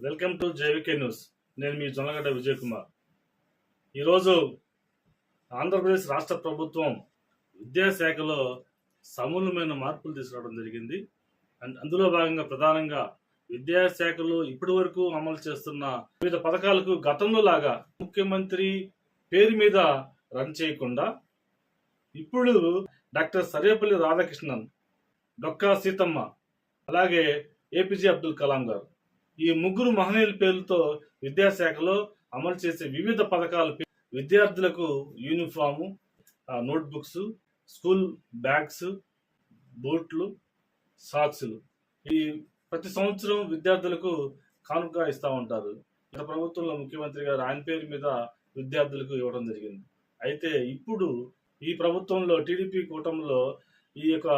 Welcome to JVK news. నేను మీ జొన్నగడ్డ విజయ్ కుమార్ ఈరోజు ఆంధ్రప్రదేశ్ రాష్ట్ర ప్రభుత్వం విద్యాశాఖలో సమూలమైన మార్పులు తీసుకురావడం జరిగింది. అండ్ అందులో భాగంగా ప్రధానంగా విద్యాశాఖలో ఇప్పటి వరకు అమలు చేస్తున్న వివిధ పథకాలకు గతంలో లాగా ముఖ్యమంత్రి పేరు మీద రన్ చేయకుండా ఇప్పుడు డాక్టర్ సర్వేపల్లి రాధాకృష్ణన్ డొక్కా సీతమ్మ అలాగే ఏపీజే అబ్దుల్ కలాం గారు ఈ ముగ్గురు మహనీయుల పేర్లతో విద్యాశాఖలో అమలు చేసే వివిధ పథకాల విద్యార్థులకు యూనిఫాము నోట్బుక్స్ స్కూల్ బ్యాగ్స్ బూట్లు సాక్సులు. ఈ ప్రతి సంవత్సరం విద్యార్థులకు కానుక ఇస్తూ ఉంటారు. గత ప్రభుత్వంలో ముఖ్యమంత్రి గారు ఆయన పేరు మీద విద్యార్థులకు ఇవ్వడం జరిగింది. అయితే ఇప్పుడు ఈ ప్రభుత్వంలో టీడీపీ కూటమిలో ఈ యొక్క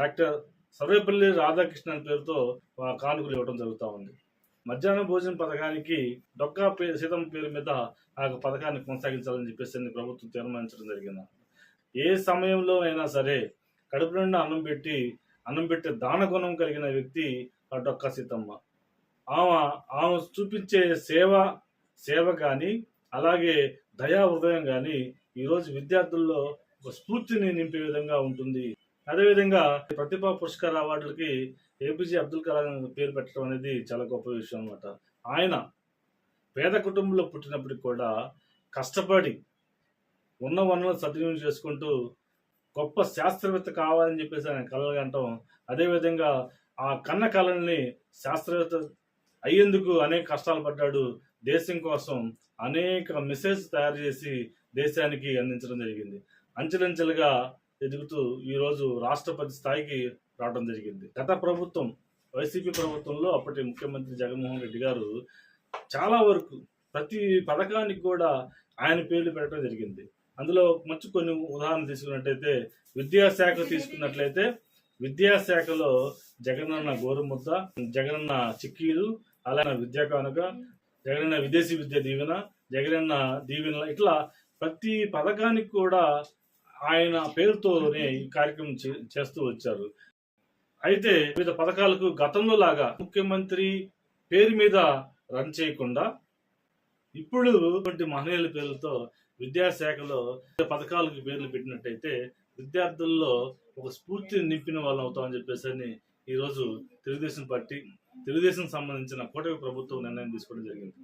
డాక్టర్ సర్వేపల్లి రాధాకృష్ణన్ పేరుతో కానుకలు ఇవ్వడం జరుగుతూ ఉంది. మధ్యాహ్న భోజన పథకానికి డొక్కా పేరు సీతమ్మ పేరు మీద ఆ యొక్క పథకాన్ని కొనసాగించాలని చెప్పేసి ప్రభుత్వం తీర్మానించడం జరిగింది. ఏ సమయంలో అయినా సరే కడుపు నిండా అన్నం పెట్టి అన్నం పెట్టే దాన గుణం కలిగిన వ్యక్తి ఆ డొక్కా సీతమ్మ. ఆమె ఆమె చూపించే సేవ సేవ కానీ అలాగే దయా హృదయం కానీ ఈరోజు విద్యార్థుల్లో ఒక స్ఫూర్తిని నింపే విధంగా ఉంటుంది. అదేవిధంగా ప్రతిభా పురస్కార అవార్డులకి ఏపీజే అబ్దుల్ కలాం పేరు పెట్టడం అనేది చాలా గొప్ప విషయం అనమాట ఆయన పేద కుటుంబంలో పుట్టినప్పటికి కూడా కష్టపడి ఉన్న వనరులను సద్వినియోగం చేసుకుంటూ గొప్ప శాస్త్రవేత్త కావాలని చెప్పేసి ఆయన కలలు అంటాం అదేవిధంగా ఆ కన్న కళల్ని శాస్త్రవేత్త అయ్యేందుకు అనేక కష్టాలు పడ్డాడు. దేశం కోసం అనేక మెసేజ్ తయారు చేసి దేశానికి అందించడం జరిగింది. అంచెలంచెలుగా ఎదుగుతూ ఈరోజు రాష్ట్రపతి స్థాయికి రావడం జరిగింది. గత ప్రభుత్వం వైసీపీ ప్రభుత్వంలో అప్పటి ముఖ్యమంత్రి జగన్మోహన్ రెడ్డి గారు చాలా వరకు ప్రతి పథకానికి కూడా ఆయన పేర్లు పెట్టడం జరిగింది. అందులో మంచి కొన్ని ఉదాహరణ తీసుకున్నట్లయితే విద్యాశాఖ తీసుకున్నట్లయితే విద్యాశాఖలో జగనన్న గోరుముద్ద జగనన్న చిక్కీలు అలానే విద్యా కానుక జగనన్న విదేశీ విద్య దీవెన జగనన్న దీవెన ఇట్లా ప్రతి పథకానికి కూడా ఆయన పేరుతోనే ఈ కార్యక్రమం చే- చేస్తూ వచ్చారు. అయితే వివిధ పథకాలకు గతంలో లాగా ముఖ్యమంత్రి పేరు మీద రన్ చేయకుండా ఇప్పుడు మహనీయుల పేర్లతో విద్యాశాఖలో వివిధ పథకాలకు పేర్లు పెట్టినట్టయితే విద్యార్థుల్లో ఒక స్ఫూర్తిని నింపిన వాళ్ళం అవుతామని చెప్పేసి అని ఈ రోజు తెలుగుదేశం పార్టీ తెలుగుదేశం సంబంధించిన కూటమి ప్రభుత్వం నిర్ణయం తీసుకోవడం జరిగింది.